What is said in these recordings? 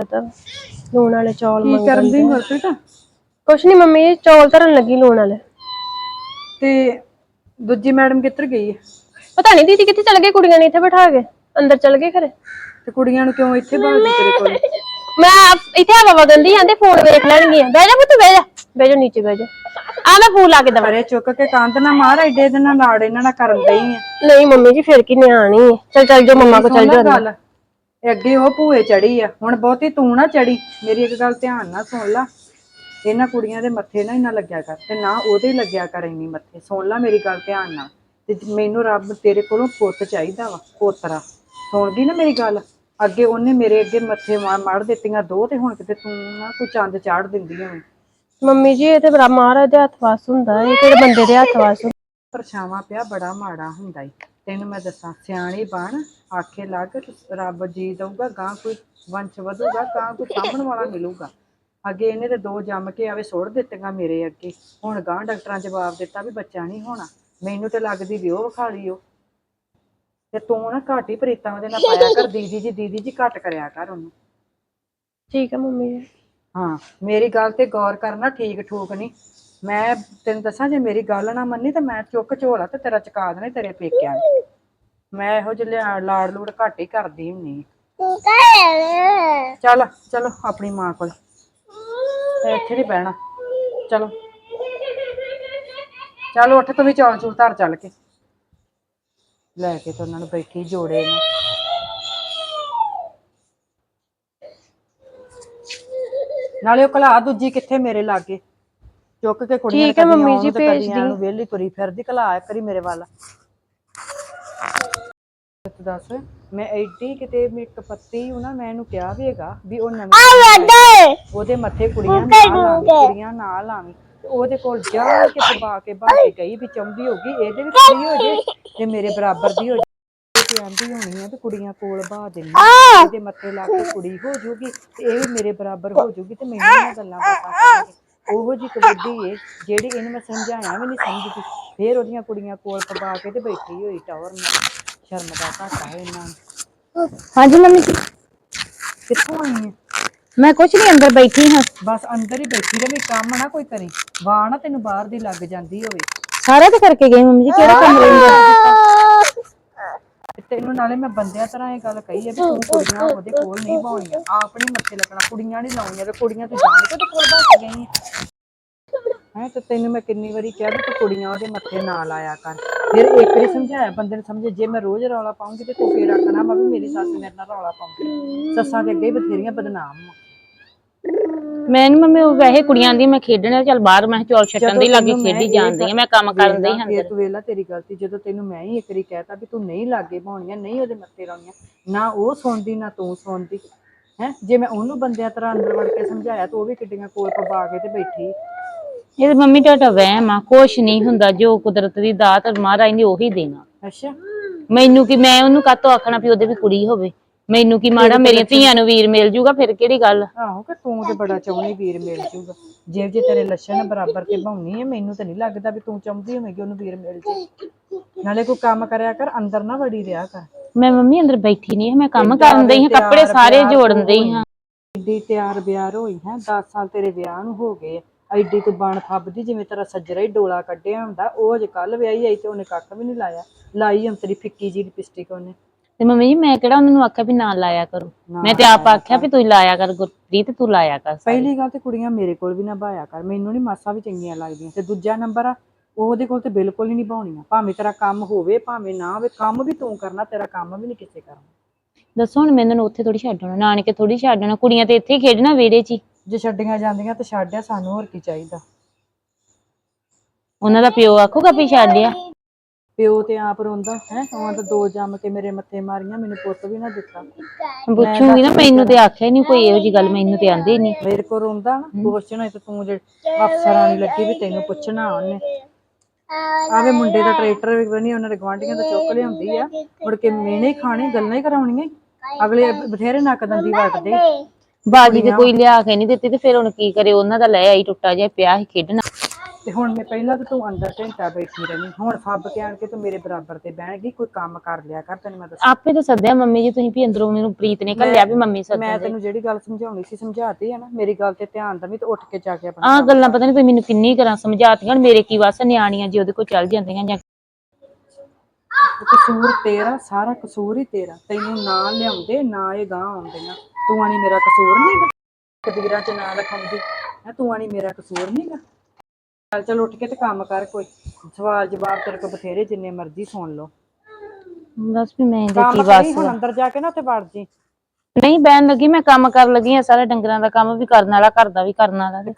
ਤਾਂ ਲੂਣ ਵਾਲੇ ਚੌਲ ਕੀ ਕਰਨ ਦੀ ਦੇ। ਗੁਰਪ੍ਰੀਤ ਕੁਛ ਨਹੀਂ ਮੰਮੀ ਚੌਲ ਧਰਨ ਲੱਗੀ ਲੂਣ ਵਾਲੇ। ਤੇ ਦੂਜੀ ਮੈਡਮ ਕਿੱਧਰ ਗਈ ਹੈ? ਪਤਾ ਨਹੀਂ ਦੀਦੀ ਕਿੱਥੇ ਚਲ ਗਏ ਕੁੜੀਆਂ ਨੇ ਇੱਥੇ ਬਿਠਾ ਕੇ ਅੰਦਰ ਚਲ ਗਏ ਘਰੇ। ਤੇ ਕੁੜੀਆਂ ਨੂੰ ਕਿਉਂ ਇੱਥੇ ਬਾਹਰ ਤੇਰੇ ਕੋਲ? ਮੈਂ ਆਪ- ਇੱਥੇ ਹਵਾ ਵਗੰਦੀ ਆਂਦੇ ਫੋਨ ਵੇਖ ਲੈਣਗੀਆਂ। ਬਹਿ ਜਾ ਪੁੱਤ ਬਹਿ ਜਾ ਬਹਿ ਜਾ ਨੀਚੇ ਬਹਿ ਜਾ। ਆ ਮੈਂ ਫੋਨ ਲਾ ਕੇ ਦਵਾ। ਅਰੇ ਚੁੱਕ ਕੇ ਕੰਧ ਨਾ ਮਾਰ ਐਡੇ ਦੇ ਨਾਲ ਲਾੜ ਇਹਨਾਂ ਨਾਲ ਕਰਨ ਦਈ ਆ। ਨਹੀਂ ਮੰਮੀ ਜੀ ਫਿਰ ਕੀ ਨਿਆਣੀ ਹੈ ਚਲ ਚਲ ਜਾ ਮੰਮਾ ਕੋ ਚਲ ਜਾ ਗੱਲ ਅੱਗੇ ਉਹ ਭੂਏ ਚੜੀ ਆ। ਹੁਣ ਬਹੁਤੀ ਤੂੰ ਨਾ ਚੜੀ। ਮੇਰੀ ਇੱਕ ਗੱਲ ਧਿਆਨ ਨਾਲ ਸੁਣ ਲੈ। ਇਹਨਾਂ ਕੁੜੀਆਂ ਦੇ ਮੱਥੇ ਨਾ ਇੰਨਾ ਲੱਗਿਆ ਕਰ ਤੇ ਨਾ ਉਹਦੇ ਲੱਗਿਆ ਕਰ ਇੰਨੀ ਮੱਥੇ। ਸੁਣ ਲੈ ਮੇਰੀ ਗੱਲ ਧਿਆਨ ਨਾਲ। ਤੇ ਮੈਨੂੰ ਰੱਬ ਤੇਰੇ ਕੋਲੋਂ ਪੁੱਤ ਚਾਹੀਦਾ ਵਾ ਪੋਤਰਾ। ਸੁਣਦੀ ਨਾ ਮੇਰੀ ਗੱਲ? ਅੱਗੇ ਉਹਨੇ ਮੇਰੇ ਅੱਗੇ ਮੱਥੇ ਮਾਰ ਮਾਰ ਦਿੱਤੀਆਂ ਦੋ ਤੇ ਹੁਣ ਕਿਤੇ ਤੂੰ ਨਾ ਕੋਈ ਚੰਦ ਚਾੜ ਦਿੰਦੀ ਹੋਵੇਂ। ਮੰਮੀ ਜੀ ਇਹ ਤੇ ਬੜਾ ਮਹਾਰਾਜ ਦੇ ਹੱਥ ਵਾਸ ਹੁੰਦਾ ਹੈ ਇਹ ਕਿਹੜੇ ਬੰਦੇ ਦੇ ਹੱਥ ਵਾਸ ਪਰਛਾਵਾਂ ਪਿਆ ਬੜਾ ਮਾੜਾ ਹੁੰਦਾ ਈ ਤੈਨੂੰ ਮੈਂ ਦੱਸਾਂ ਸਿਆਣੀ ਬਣ ਆਖੇ ਲੱਗ ਰੱਬ ਜੀ ਦਊਗਾ ਗਾਂ ਕੋਈ ਵੰਸ਼ ਵਧੂਗਾ ਗਾਂ ਕੋਈ ਸਾਂਭਣ ਵਾਲਾ ਮਿਲੂਗਾ। ਅੱਗੇ ਇਹਨੇ ਤੇ ਦੋ ਜੰਮ ਕੇ ਆਵੇ ਸੁੱਟ ਦਿੱਤੀਆਂ ਮੇਰੇ ਅੱਗੇ। ਹੁਣ ਗਾਂ ਡਾਕਟਰਾਂ ਜਵਾਬ ਦਿੱਤਾ ਵੀ ਬੱਚਾ ਨਹੀਂ ਹੋਣਾ। ਮੈਨੂੰ ਤੇ ਲੱਗਦੀ ਵੀ ਉਹ ਵਿਖਾ ਲਈ ਉਹ ਤੇ ਤੂੰ ਨਾ ਘੱਟ ਹੀ ਪ੍ਰੀਤਾਂ ਉਹਦੇ ਨਾਲ ਪਾਇਆ ਕਰ ਦੀਦੀ ਜੀ ਦੀਦੀ ਜੀ ਘੱਟ ਕਰਿਆ ਕਰ ਉਹਨੂੰ। ਠੀਕ ਹੈ ਮੰਮੀ ਜੀ। ਹਾਂ ਮੇਰੀ ਗੱਲ ਤੇ ਗੌਰ ਕਰਨਾ ਠੀਕ ਠੂਕ ਨਹੀਂ। ਮੈਂ ਤੈਨੂੰ ਦੱਸਾਂ ਜੇ ਮੇਰੀ ਗੱਲ ਨਾ ਮੰਨੀ ਤਾਂ ਮੈਂ ਚੁੱਕ ਝੋਲਾ ਤੇ ਤੇਰਾ ਚੁਕਾ ਦੇਣਾ ਤੇਰੇ ਪੇਕਿਆਂ ਨੂੰ। ਮੈਂ ਇਹੋ ਜਿਹੇ ਲਿਆ- ਲਾੜ ਲੂੜ ਘੱਟ ਹੀ ਕਰਦੀ ਹੁੰਨੀ ਆਂ। ਚੱਲ ਚਲੋ ਆਪਣੀ ਮਾਂ ਕੋਲ। ਇੱਥੇ ਨਹੀਂ ਬਹਿਣਾ। ਚਲੋ। ਚਲ ਉੱਠ ਤੂੰ ਵੀ ਚੌਲ ਚੂਲ ਧਰ ਚੱਲ ਕੇ। ਲੈ ਕੇ ਤੇ ਉਹਨਾਂ ਨੂੰ ਬੈਠੀ ਜੋੜੇ ਨੂੰ। ਨਾਲੇ ਉਹ ਕਲਾ ਦੂਜੀ ਕਿੱਥੇ ਮੇਰੇ ਲਾਗੇ। ਚੁੱਕ ਕੇ ਕੁੜੀਆਂ ਠੀਕ ਹੈ ਮੰਮੀ ਜੀ, ਭੇਜ ਵਿਹਲੀ ਤੁਰੀ ਫਿਰਦੀ ਕਲਾ ਕਰੀ ਮੇਰੇ ਵੱਲ। ਤੂੰ ਦੱਸ ਮੈਂ ਐਡੀ ਕਿਤੇ ਮੈਂ ਇੱਕ ਪੱਤੀ ਉਹ ਨਾ ਮੈਂ ਇਹਨੂੰ ਕਿਹਾ ਵੀ ਹੈਗਾ ਵੀ ਉਹ ਨਵੀਂ ਉਹਦੇ ਮੱਥੇ ਕੁੜੀਆਂ ਨਾ ਲਾਵੀਂ ਕੁੜੀਆਂ ਨਾ ਲਾਵੀਂ। ਤੇ ਉਹਦੇ ਕੋਲ ਜਾ ਕੇ ਦਬਾ ਕੇ ਬਾਹ ਕੇ ਗਈ ਵੀ ਚਾਹੁੰਦੀ ਹੋਗੀ ਇਹਦੇ ਵੀ ਕੁੜੀ ਹੋ ਜੇ ਤੇ ਮੇਰੇ ਬਰਾਬਰ ਦੀ ਹੋ ਜੇ ਤੇ ਆਂਦੀ ਹੋਣੀ ਆ ਤੇ ਕੁੜੀਆਂ ਕੋਲ ਬਾਹ ਦੇਣੀ ਇਹਦੇ ਮੱਥੇ ਲਾ ਕੇ ਕੁੜੀ ਹੋ ਜੂਗੀ ਤੇ ਇਹ ਵੀ ਮੇਰੇ ਬਰਾਬਰ ਹੋ ਜੂਗੀ ਤੇ ਮੈਨੂੰ ਇਹਨਾਂ ਗੱਲਾਂ ਪਤਾ ਕਰਨਗੇ ਉਹੋ ਜੀ ਕਬੱਡੀ ਏ ਜਿਹੜੀ ਇਹਨੂੰ ਮੈਂ ਸਮਝਾਇਆ ਵੀ ਨਹੀਂ ਸਮਝਦੀ। ਫੇਰ ਉਹਦੀਆਂ ਕੁੜੀਆਂ ਕੋਲ ਪਵਾ ਕੇ ਤੇ ਬੈਠੀ ਹੋਈ ਟਾਵਰ ਨਾਲ। ਸ਼ਰਮ ਦਾ ਘਾਟਾ ਹੈ ਇਹਨਾਂ ਨੂੰ ਹਾਂਜੀ ਮੰਮੀ ਕਿੱਥੋਂ ਆਈ ਹੈ ਮੈਂ ਕੁਛ ਨਹੀਂ ਅੰਦਰ ਬੈਠੀ ਹਾਂ। ਬਸ ਅੰਦਰ ਹੀ ਬੈਠੀ ਰਵੇ ਕੰਮ ਨਾ ਕੋਈ ਕਰੇ ਵਾਹ ਨਾ ਤੈਨੂੰ ਬਾਹਰ ਦੀ ਲੱਗ ਜਾਂਦੀ ਹੋਵੇ। ਸਾਰਾ ਤੇ ਕਰਕੇ ਗਈ ਮੰਮੀ ਜੀ ਕਿਹੜਾ ਕੰਮ ਤੇ ਤੈਨੂੰ ਨਾਲੇ ਮੈਂ ਬੰਦਿਆਂ ਤਰ੍ਹਾਂ ਇਹ ਗੱਲ ਕਹੀ ਹੈ ਵੀ ਤੂੰ ਕੁੜੀਆਂ ਉਹਦੇ ਕੋਲ ਨਹੀਂ ਬਾਉਣੀਆਂ ਆਪ ਨਹੀਂ ਮੱਥੇ ਲੱਗਣਾ ਕੁੜੀਆਂ ਨਹੀਂ ਲਾਉਣੀਆਂ ਤੇ ਕੁੜੀਆਂ ਤੂੰ ਜਾਣ ਕੇ ਉਹਦੇ ਕੋਲ ਬਸ ਗਈ ਹੈ ਤੇ ਤੈਨੂੰ ਮੈਂ ਕਿੰਨੀ ਵਾਰੀ ਕਿਹਾ ਵੀ ਤੂੰ ਕੁੜੀਆਂ ਉਹਦੇ ਮੱਥੇ ਨਾ ਲਾਇਆ ਕਰ। ਫਿਰ ਇੱਕ ਵਾਰੀ ਸਮਝਾਇਆ ਬੰਦੇ ਨੇ ਸਮਝੇ ਜੇ ਮੈਂ ਰੋਜ਼ ਰੌਲਾ ਪਾਉਂਗੀ ਤੇ ਤੂੰ ਫੇਰ ਆਖਣਾ ਮੈਂ ਵੀ ਮੇਰੀ ਸੱਸ ਮੇਰੇ ਨਾਲ ਰੌਲਾ ਪਾਉਂਦੀ ਸੱਸਾਂ ਦੇ ਅੱਗੇ ਹੀ ਬਥੇਰੀਆਂ ਬਦਨਾਮ ਆ। ਮੈਂ ਨੀ ਮੰਮੀ ਉਹ ਵੈਸੇ ਕੁੜੀਆਂ ਦੀ ਮੈਂ ਖੇਡਣਾ ਚੱਲ ਬਾਹਰ ਮੈਂ ਚੌਲ ਛੱਟਣ ਦੀ ਲੱਗੀ ਤੈਨੂੰ ਖੇਡੀ ਇਹ ਜਾਂਦੀ ਆ ਮੈਂ ਕੰਮ ਕਰਨ ਦੀ ਹਾਂ ਫੇਰ ਤੂੰ ਵੇਲਾ ਤੇਰੀ ਗਲਤੀ ਜਦੋਂ ਤੈਨੂੰ ਮੈਂ ਹੀ ਇੱਕ ਵਾਰੀ ਕਹਿਤਾ ਵੀ ਤੂੰ ਨਹੀਂ ਲਾਗੇ ਪਾਉਣੀਆਂ ਨਹੀਂ ਉਹਦੇ ਮੱਥੇ ਲਾਉਣੀਆਂ ਨਾ ਉਹ ਸੁਣਦੀ ਨਾ ਤੂੰ ਸੁਣਦੀ ਹੈ? ਜੇ ਮੈਂ ਉਹਨੂੰ ਬੰਦਿਆਂ ਤਰ੍ਹਾਂ ਅੰਦਰ ਵੜ ਕੇ ਸਮਝਾਇਆ ਤਾਂ ਉਹ ਵੀ ਕਿੱਡੀਆਂ ਕੋਲ ਪਵਾ ਕੇ ਤੇ ਬੈਠੀ। ਇਹ ਤਾਂ ਮੰਮੀ ਤੁਹਾਡਾ ਵਹਿਮ ਆ ਕੁਛ ਨਹੀਂ ਹੁੰਦਾ ਜੋ ਕੁਦਰਤ ਦੀ ਦਾਤ ਮਹਾਰਾਜ ਨੇ ਉਹੀ ਦੇਣਾ। ਅੱਛਾ। ਮੈਨੂੰ ਕੀ ਮੈਂ ਉਹਨੂੰ ਕਾਤੋਂ ਆਖਣਾ ਵੀ ਉਹਦੇ ਵੀ ਕੁੜੀ ਹੋਵੇ? ਮੈਨੂੰ ਕੀ ਮਾੜਾ ਮੇਰੀਆਂ ਧੀਆਂ ਨੂੰ ਵੀਰ ਮਿਲ ਜੂਗਾ ਫਿਰ ਕਿਹੜੀ ਗੱਲ? ਆਹੋ ਕਿ ਤੂੰ ਤੇ ਬੜਾ ਚਾਹੁੰਦੀ ਵੀਰ ਮਿਲ ਜੂਗਾ। ਜੇ ਜੇ ਤੇਰੇ ਲੱਛਣ ਬਰਾਬਰ ਤੇ ਭਾਉਣੀ ਹੈ ਮੈਨੂੰ ਤਾਂ ਨਹੀਂ ਲੱਗਦਾ ਵੀ ਤੂੰ ਚਾਹੁੰਦੀ ਹੋਵੇਂਗੀ ਉਹਨੂੰ ਵੀਰ ਮਿਲ ਜੇ। ਨਾਲੇ ਕੋਈ ਕੰਮ ਕਰਿਆ ਕਰ ਅੰਦਰ ਨਾ ਵੜੀ ਰਿਹਾ ਕਰ। ਮੈਂ ਮੰਮੀ ਅੰਦਰ ਬੈਠੀ ਨਹੀਂ ਮੈਂ ਕੰਮ ਕਰਨ ਦਈ ਹਾਂ ਕੱਪੜੇ ਸਾਰੇ ਜੋੜਨ ਦਈ ਹਾਂ। ਐਡੀ ਤਿਆਰ ਬਿਆਰ ਹੋਈ ਹੈ 10 ਸਾਲ ਤੇਰੇ ਵਿਆਹ ਨੂੰ ਹੋ ਗਏ। ਐਡੀ ਤੂੰ ਬਣ ਫੱਬਦੀ ਜਿਵੇਂ ਤੇਰਾ ਸੱਜਰਾ ਹੀ ਡੋਲਾ ਕੱਢਿਆ ਹੁੰਦਾ ਉਹ ਅਜੇ ਕੱਲ ਵਿਆਹੀ ਆਈ ਤੇ ਉਹਨੇ ਕੱਖ ਵੀ ਨਹੀਂ ਲਾਇਆ। ਲਾਈ ਅੰਤਰੀ ਫਿੱਕੀ ਜੀ ਲਿਪਸਟਿਕ ਉਹਨੇ। ਤੇ ਮੰਮੀ ਜੀ ਮੈਂ ਕਿਹੜਾ ਉਹਨਾਂ ਨੂੰ ਆਖਿਆ ਵੀ ਨਾ ਲਾਇਆ ਕਰੋ? ਮੈਂ ਤੇ ਆਪ ਆਖਿਆ ਵੀ ਤੂੰ ਲਾਇਆ ਕਰ ਗੁਰਪ੍ਰੀਤ ਤੂੰ ਲਾਇਆ ਕਰ ਪਹਿਲੀ ਗੱਲ ਤੇ ਕੁੜੀਆਂ ਮੇਰੇ ਕੋਲ ਵੀ ਨਾ ਬਾਇਆ ਕਰ ਮੈਨੂੰ ਨਹੀਂ ਮਾਸਾ ਵੀ ਚੰਗੀਆਂ ਲੱਗਦੀਆਂ। ਤੇ ਦੂਜਾ ਨੰਬਰ ਆ ਉਹ ਉਹਦੇ ਕੋਲ ਤੇ ਬਿਲਕੁਲ ਹੀ ਨਹੀਂ ਬਾਉਣੀਆਂ। ਭਾਵੇਂ ਤੇਰਾ ਕੰਮ ਹੋਵੇ ਭਾਵੇਂ ਨਾ ਹੋਵੇ ਕੰਮ ਵੀ ਤੂੰ ਕਰਨਾ ਤੇਰਾ ਕੰਮ ਵੀ ਨਹੀਂ ਕਿਸੇ ਕਰਨਾ। ਦੱਸੋ ਹੁਣ ਮੈਨੂੰ ਨੂੰ ਉੱਥੇ ਥੋੜੀ ਛੱਡਣਾ ਨਾਨਕੇ ਥੋੜੀ ਛੱਡਣਾ ਕੁੜੀਆਂ ਤੇ ਇੱਥੇ ਹੀ ਖੇਡਣਾ ਵਿਹੜੇ 'ਚ ਹੀ। ਜੇ ਛੱਡੀਆਂ ਜਾਂਦੀਆਂ ਤੇ ਛੱਡਿਆ ਸਾਨੂੰ ਹੋਰ ਕੀ ਚਾਹੀਦਾ? ਉਹਨਾਂ ਦਾ ਪਿਓ ਆਖੂਗਾ ਵੀ ਛੱਡਿਆ ਪਿਓ ਤੇ ਆਪ ਰੋਂਦਾ ਹੈ ਉਹ ਤਾਂ ਦੋ ਜੰਮ ਕੇ ਮੇਰੇ ਮੱਥੇ ਮਾਰੀਆਂ ਮੈਨੂੰ ਪੁੱਤ ਵੀ ਨਾ ਦਿੱਤਾ। ਪੁੱਛੂਗੀ ਨਾ ਮੈਨੂੰ ਤੇ ਆਖਿਆ ਨਹੀਂ ਕੋਈ ਇਹੋ ਜੀ ਗੱਲ ਮੈਨੂੰ ਤੇ ਆਂਦੀ ਨਹੀਂ। ਮੇਰੇ ਕੋ ਰੋਂਦਾ ਨਾ ਪੁੱਛਣਾ ਤੇ ਤੂੰ ਜੇ ਅਫਸਰਾਂ ਨਹੀਂ ਲੱਗੀ ਵੀ ਤੈਨੂੰ ਪੁੱਛਣਾ ਉਹਨੇ। ਆਵੇ ਮੁੰਡੇ ਦਾ ਟਰੈਕਟਰ ਵੀ ਬਣੀ ਉਹਨਾਂ ਦੇ ਗਵਾਂਢੀਆਂ ਤੋਂ ਚੁੱਕ ਲਿਆਉਂਦੀ ਆ। ਮੁੜ ਕੇ ਮੇਨੇ ਖਾਣੇ ਗੱਲਾਂ ਹੀ ਕਰਾਉਣੀਆਂ। ਅਗਲੇ ਬਥੇਰੇ ਨੱਕ ਦੰਦੀ ਵੱਟਦੇ। ਬਾਜੀ ਤੇ ਕੋਈ ਲਿਆ ਕੇ ਨਹੀਂ ਦਿੱਤੀ ਤੇ ਫਿਰ ਹੁਣ ਕੀ ਕਰੇ ਉਹਨਾਂ ਦਾ ਲੈ ਆਈ ਟੁੱਟਾ ਜਿਹਾ ਪਿਆ ਸੀ ਖੇਡਣਾ। ਤੇ ਹੁਣ ਮੈਂ ਪਹਿਲਾਂ ਤਾਂ ਤੂੰ ਅੰਦਰ ਘੰਟਾ ਬੈਠੀ ਰਹੀ ਹੁਣ ਫੱਬ ਕੇ ਆਣ ਕੇ ਤੂੰ ਮੇਰੇ ਬਰਾਬਰ ਤੇ ਬਹਿਣ ਗਈ ਕੋਈ ਕੰਮ ਕਰ ਲਿਆ ਕਰ ਤੈਨੂੰ ਮੈਂ ਦੱਸ। ਆਪੇ ਤਾਂ ਸੱਦਿਆ ਮੰਮੀ ਜੀ ਤੁਸੀਂ ਵੀ ਅੰਦਰੋਂ ਮੈਨੂੰ ਪ੍ਰੀਤ ਨੇ ਘੱਲਿਆ ਵੀ ਮੰਮੀ ਮੈਂ ਸੱਦਦੇ ਤੈਨੂੰ ਜਿਹੜੀ ਗੱਲ ਸਮਝਾਉਣੀ ਸੀ ਸਮਝਾਤੀ ਹੈ ਨਾ ਮੇਰੀ ਗੱਲ ਤੇ ਧਿਆਨ ਦੇਵੀਂ ਤੇ ਉੱਠ ਕੇ ਜਾ ਕੇ ਆਪਣਾ ਆਹ ਗੱਲਾਂ ਪਤਾ ਨਹੀਂ ਤੁਸੀਂ ਮੈਨੂੰ ਕਿੰਨੀ ਕਰਾਂ ਸਮਝਾਤੀਆਂ ਹੁਣ ਮੇਰੇ ਕੀ ਵਸ ਨਿਆਣੀਆਂ ਜੀ ਉਹਦੇ ਕੋਲ ਚੱਲ ਜਾਂਦੀਆਂ ਜਾਂ ਕਸੂਰ ਤੇਰਾ ਸਾਰਾ ਕਸੂਰ ਹੀ ਤੇਰਾ। ਤੈਨੂੰ ਨਾ ਲਿਆਉਂਦੇ ਨਾ ਇਹ ਗਾਂ ਆਉਂਦੀਆਂ ਤੂੰ ਆਣੀ ਮੇਰਾ ਕਸੂਰ ਨਹੀਂ ਕਬੀਰਾਂ ਚ ਨਾ ਲਿਖਾਉਂਦੀ ਹੈ ਤੂੰ ਆਣੀ ਮੇਰਾ ਕਸੂਰ ਨਹੀਂਗਾ ਚੱਲ ਚੱਲ ਉੱਠ ਕੇ ਤੇ ਕੰਮ ਕਰ ਕੋਈ। ਸਵਾਲ ਜਵਾਬ ਤੇਰੇ ਕੋਲ ਬਥੇਰੇ ਜਿੰਨੇ ਮਰਜ਼ੀ ਸੁਣ ਲਓ। ਬਸ ਵੀ ਮੈਂ ਇਹਦੇ ਕੰਮ ਕੀ ਕਰੀ ਵਸ ਹੁਣ ਅੰਦਰ ਜਾ ਕੇ ਨਾ ਉੱਥੇ ਵੜ ਜੀ। ਨਹੀਂ ਬਹਿਣ ਲੱਗੀ ਮੈਂ ਕੰਮ ਕਰਨ ਲੱਗੀ ਆ ਸਾਰੇ ਡੰਗਰਾਂ ਦਾ ਕੰਮ ਵੀ ਕਰਨ ਵਾਲਾ ਘਰ ਦਾ ਵੀ ਕਰਨ ਵਾਲਾ। ਤੇ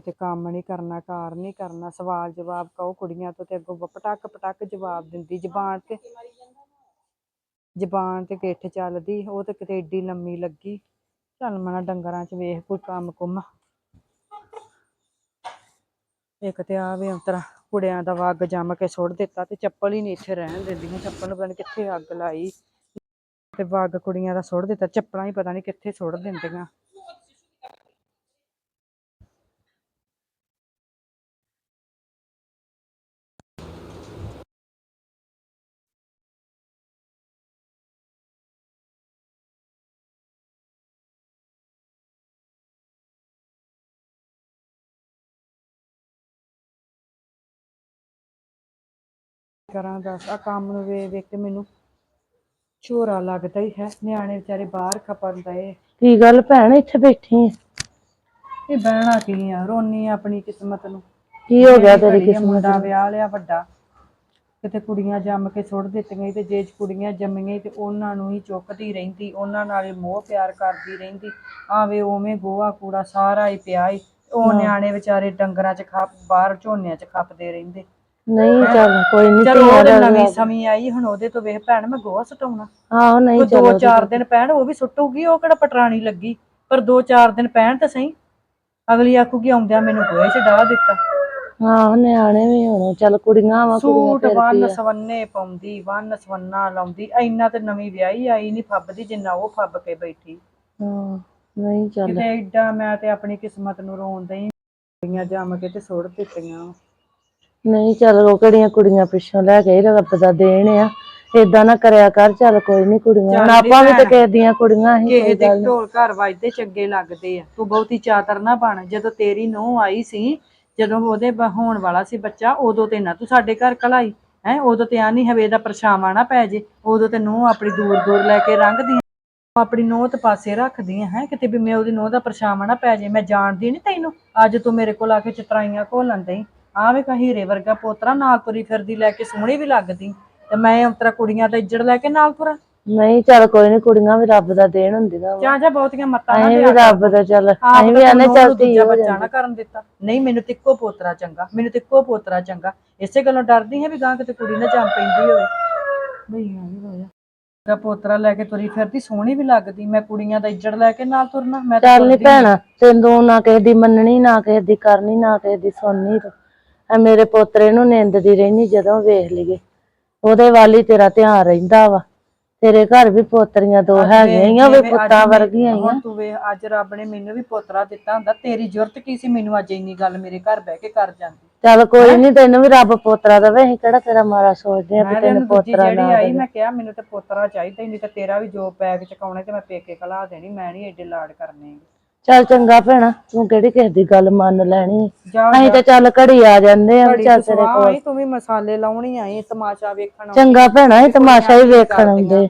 ਕਿਤੇ ਕੰਮ ਨਹੀਂ ਕਰਨਾ, ਕਾਰ ਨਹੀਂ ਕਰਨਾ, ਸਵਾਲ ਜਵਾਬ ਕਹੋ ਕੁੜੀਆਂ ਤੋਂ ਤੇ ਅੱਗੋਂ ਪਟਕ ਪਟਕ ਜਵਾਬ ਦਿੰਦੀ, ਜ਼ਬਾਨ ਤੇ ਜ਼ਬਾਨ ਤੇ ਗਿੱਠ ਚੱਲਦੀ, ਉਹ ਤੇ ਕਿਤੇ ਏਡੀ ਲੰਮੀ ਲੱਗੀ। ਚੱਲ ਮਣਾ ਡੰਗਰਾਂ 'ਚ ਵੇਖ ਕੋਈ ਕੰਮ ਕੁਮ। ਇੱਕ ਤੇ ਆ ਵੀ ਅੰਤਰਾ ਕੁੜਿਆਂ ਦਾ ਵੱਗ ਜੰਮ ਕੇ ਸੁੱਟ ਦਿੱਤਾ ਤੇ ਚੱਪਲ ਹੀ ਨਹੀਂ ਇੱਥੇ ਰਹਿਣ ਦਿੰਦੀਆਂ, ਚੱਪਲ ਨੂੰ ਪਤਾ ਨੀ ਕਿੱਥੇ ਅੱਗ ਲਾਈ। ਤੇ ਵੱਗ ਕੁੜੀਆਂ ਦਾ ਸੁੱਟ ਦਿੱਤਾ, ਚੱਪਲਾਂ ਹੀ ਪਤਾ ਨਹੀਂ ਕਿੱਥੇ ਸੁੱਟ ਦਿੰਦੀਆਂ। ਕਰਾਂ ਦੱਸ ਆ ਕੰਮ ਨੂੰ ਵੇਖ ਵੇਖ ਕੇ ਮੈਨੂੰ ਝੋਰਾ ਲੱਗਦਾ ਹੀ ਹੈ। ਨਿਆਣੇ ਵਿਚਾਰੇ ਬਾਹਰ ਖਪਣ ਦਏ ਕੀ ਗੱਲ ਭੈਣ ਇੱਥੇ ਬੈਠੀ ਆ? ਇਹ ਬਹਿਣਾ ਕੀ ਆ? ਰੋਨੀ ਆ ਆਪਣੀ ਕਿਸਮਤ ਨੂੰ। ਕੀ ਹੋ ਗਿਆ ਤੇਰੀ ਕਿਸਮਤ ਮੁੰਡਾ ਵਿਆਹ ਲਿਆ ਵੱਡਾ। ਕਿਤੇ ਕੁੜੀਆਂ ਜੰਮ ਕੇ ਸੁੱਟ ਦਿੱਤੀਆਂ ਤੇ ਜੇ ਕੁੜੀਆਂ ਜੰਮੀਆਂ ਈ ਤੇ ਉਹਨਾਂ ਨੂੰ ਹੀ ਚੁੱਕਦੀ ਰਹਿੰਦੀ ਉਹਨਾਂ ਨਾਲ ਹੀ ਮੋਹ ਪਿਆਰ ਕਰਦੀ ਰਹਿੰਦੀ। ਆਵੇ ਉਵੇਂ ਗੋਹਾ ਕੂੜਾ ਸਾਰਾ ਹੀ ਪਿਆ ਈ। ਉਹ ਨਿਆਣੇ ਵਿਚਾਰੇ ਡੰਗਰਾਂ 'ਚ ਖੱਪ ਬਾਹਰ ਝੋਨਿਆਂ 'ਚ ਖੱਪਦੇ ਰਹਿੰਦੇ। ਨਹੀਂ ਚੱਲ ਕੋਈ ਨਹੀਂ ਚਲੋ ਉਹਦੇ ਨਵੀਂ ਸਮੀ ਆਈ ਹੁਣ ਉਹਦੇ ਤੋਂ ਵੇਖ ਭੈਣ ਮੈਂ ਗੋਹਾ ਸਟਾਉਣਾ। ਆਹੋ ਨਹੀਂ ਉਹ ਦੋ ਚਾਰ ਦਿਨ ਪੈਣ ਉਹ ਵੀ ਸੁੱਟੂਗੀ ਉਹ ਕਿਹੜਾ ਪਟਰਾਣੀ ਲੱਗੀ। ਪਰ ਦੋ ਚਾਰ ਦਿਨ ਪੈਣ ਤਾਂ ਸਹੀ। ਅਗਲੀ ਆਖੂਗੀ ਆਉਂਦਿਆਂ ਮੈਨੂੰ ਗੋਹੇ 'ਚ ਡਾਹ ਦਿੱਤਾ। ਆਹੋ ਨਿਆਣੇ ਵੀ ਹੁਣ ਚੱਲ ਕੁੜੀਆਂ ਵਾ ਸੂਟ ਵੰਨ ਸਵੰਨੇ ਪਾਉਂਦੀ ਵੰਨ ਸਵੰਨਾ ਲਾਉਂਦੀ ਇੰਨਾ ਤੇ ਨਵੀਂ ਵਿਆਹੀ ਆਈ ਨਹੀਂ ਫੱਬਦੀ ਜਿੰਨਾ ਉਹ ਫੱਬ ਕੇ ਬੈਠੀ। ਹਾਂ ਨਹੀਂ ਚੱਲ। ਕਿਤੇ ਏਡਾ ਮੈਂ ਤੇ ਆਪਣੀ ਕਿਸਮਤ ਨੂੰ ਰੋਣ ਦਈ ਕੁੜੀਆਂ ਜੰਮ ਕੇ ਤੇ ਸੁੱਟ ਦਿੱਤੀਆਂ। ਨਹੀਂ ਚੱਲ ਉਹ ਕਿਹੜੀਆਂ ਕੁੜੀਆਂ ਪਿੱਛੋਂ ਲੈ ਕੇ ਰੱਬ ਦਾ ਦੇਣ ਆ। ਏਦਾਂ ਨਾ ਕਰਿਆ ਕਰ ਚੱਲ ਕੋਈ ਨਹੀਂ ਕੁੜੀਆਂ। ਹੁਣ ਆਪਾਂ ਵੀ ਤੇ ਕਿਸੇ ਦੀਆਂ ਕੁੜੀਆਂ ਹੀ ਕਿਸੇ ਦੇ ਢੋਲ ਘਰ ਵੱਜਦੇ ਚੰਗੇ ਲੱਗਦੇ ਆ। ਤੂੰ ਬਹੁਤੀ ਚਾਤਰ ਨਾ ਬਣ। ਜਦੋਂ ਤੇਰੀ ਨੂੰਹ ਆਈ ਸੀ ਜਦੋਂ ਉਹਦੇ ਬ- ਹੋਣ ਵਾਲਾ ਸੀ ਬੱਚਾ ਉਦੋਂ ਤੇ ਨਾ ਤੂੰ ਸਾਡੇ ਘਰ ਕਲਾਈ। ਹੈ ਉਦੋਂ ਤੇ ਆ ਨਹੀਂ ਹਵੇ ਦਾ ਪਰਛਾਵਾਂ ਨਾ ਪੈ ਜੇ। ਉਦੋਂ ਤੇ ਨੂੰਹ ਆਪਣੀ ਦੂਰ ਦੂਰ ਲੈ ਕੇ ਲੰਘਦੀ ਆਪਣੀ ਨੂੰਹ ਤੇ ਪਾਸੇ ਰੱਖਦੀ ਹੈ ਕਿਤੇ ਵੀ ਮੈਂ ਉਹਦੀ ਨੂੰਹ ਦਾ ਪਰਛਾਵਾਂ ਨਾ ਪੈ ਜੇ ਮੈਂ ਜਾਣਦੀ ਨਹੀਂ ਤੈਨੂੰ। ਅੱਜ ਤੂੰ ਮੇਰੇ ਕੋਲ ਆ ਕੇ ਚਤਰਾਈਆਂ ਘੋਲਣ ਦਈ ਆਵੇ ਕਾ ਹੀਰੇ ਵਰਗਾ ਪੋਤਰਾ ਨਾਲ ਤੁਰੀ ਫਿਰਦੀ ਲੈ ਕੇ ਸੋਹਣੀ ਵੀ ਲੱਗਦੀ। ਤੇ ਮੈਂ ਅੰਤਰਾ ਕੁੜੀਆਂ ਦਾ ਇੱਜੜ ਲੈ ਕੇ ਨਾਲ ਤੁਰਾਂ? ਨਹੀਂ ਚੱਲ ਕੋਈ ਨਹੀਂ ਕੁੜੀਆਂ ਵੀ ਰੱਬ ਦਾ ਦੇਣ ਹੁੰਦੀਆਂ ਵਾ। ਜਾਂ ਜਾਂ ਬਹੁਤੀਆਂ ਮੱਤਾਂ ਨਾ ਅਸੀਂ ਵੀ ਦਿਆ ਰੱਬ ਦਾ ਚੱਲ ਆਪ ਅਸੀਂ ਵੀ ਤਾਂ ਆਨੇ ਨੂੰਹ ਚੱਲ ਨੂੰ ਧੀ ਦੂਜਾ ਹੋ ਬੱਚਾ ਜਾਂਦੀ। ਨਾ ਕਰਨ ਦਿੱਤਾ। ਨਹੀਂ ਮੈਨੂੰ ਤੇ ਇੱਕੋ ਪੋਤਰਾ ਚੰਗਾ ਮੈਨੂੰ ਤੇ ਇੱਕੋ ਪੋਤਰਾ ਚੰਗਾ। ਇਸੇ ਗੱਲੋਂ ਡਰਦੀ ਹੈ ਵੀ ਗਾਂ ਕਿਤੇ ਕੁੜੀ ਨਾ ਜੰਮ ਪੈਂਦੀ ਹੋਵੇ। ਬਈ ਆ ਵੀ ਹੋਇਆ ਦਾ ਪੋਤਰਾ ਲੈ ਕੇ ਤੁਰੀ ਫਿਰਦੀ ਸੋਹਣੀ ਵੀ ਲੱਗਦੀ। ਮੈਂ ਕੁੜੀਆਂ ਦਾ ਇੱਜੜ ਲੈ ਕੇ ਨਾਲ ਤੁਰਨਾ ਮੈਂ ਤਾਂ ਚੱਲ ਨਹੀਂ ਤੁਰਦੀ ਭੈਣਾ ਤੈਨੂੰ ਨਾ ਕਿਸੇ ਦੀ ਮੰਨਣੀ ਨਾ ਕਿਸੇ ਦੀ ਕਰਨੀ ਨਾ ਕਿਸੇ ਦੀ ਸੁਣਨੀ। ਤੂੰ ਐ ਮੇਰੇ ਪੋਤਰੇ ਨੂੰ ਨਿੰਦਦੀ ਰਹਿਨੀ ਜਦੋਂ ਵੇਖ ਲਈਏ। ਉਹਦੇ ਵੱਲ ਹੀ ਤੇਰਾ ਧਿਆਨ ਰਹਿੰਦਾ ਵਾ। ਤੇਰੇ ਘਰ ਵੀ ਪੋਤਰੀਆਂ ਦੋ ਹੈਗੀਆਂ ਆ ਵੀ ਜਿਵੇਂ ਅੱਜ ਪੁੱਤਾਂ ਮੈਂ- ਵਰਗੀਆਂ ਹੀ ਆ ਤੂੰ ਵੇ ਅੱਜ ਰੱਬ ਨੇ ਮੈਨੂੰ ਵੀ ਪੋਤਰਾ ਦਿੱਤਾ ਹੁੰਦਾ। ਤੇਰੀ ਜ਼ਰੂਰਤ ਕੀ ਸੀ? ਮੈਨੂੰ ਅੱਜ ਇੰਨੀ ਗੱਲ ਮੇਰੇ ਘਰ ਬਹਿ ਕੇ ਕਰ ਜਾਂਦੀ। ਚੱਲ ਕੋਈ ਨਹੀਂ ਤੈਨੂੰ ਵੀ ਰੱਬ ਪੋਤਰਾ ਦੇਵੇ। ਅਸੀਂ ਕਿਹੜਾ ਤੇਰਾ ਮਾਰਾ ਸੋਚਦੇ ਆ ਮੈਂ ਤੈਨੂੰ ਦੂਜੀ ਪੋਤਰਾ ਜਿਹੜੀ ਨਾ ਆਈ ਮੈਂ ਕਿਹਾ ਮੈਨੂੰ ਤੇ ਪੋਤਰਾ ਚਾਹੀਦਾ ਹੀ ਨਹੀਂ ਤੇ ਤੇਰਾ ਵੀ ਜੋ ਪੈਗ ਚਕਾਉਣੇ ਤੇ ਮੈਂ ਪੇਕੇ ਕਲਾ ਦੇਣੀ ਮੈਂ ਨਹੀਂ ਏਡੇ ਲਾਡ ਕਰਨੇ। ਚੱਲ ਚੰਗਾ ਭੈਣਾ ਤੂੰ ਕਿਹੜੀ ਕਿਸੇ ਦੀ ਗੱਲ ਮੰਨ ਲੈਣੀ? ਜਾ ਅਸੀਂ ਤਾਂ ਚੱਲ ਘੜੀ ਆ ਜਾਂਦੇ ਆ ਚੱਲ ਤੇਰੇ ਕੋਲ। ਆਈ ਤੂੰ ਵੀ ਮਸਾਲੇ ਲਾਉਣੀ ਆਈ ਤਮਾਸ਼ਾ ਵੇਖਣ ਆਉਣੀ। ਚੰਗਾ ਭੈਣਾ ਇਹ ਤਮਾਸ਼ਾ ਹੀ ਵੇਖਣ ਆਉਂਦੇ।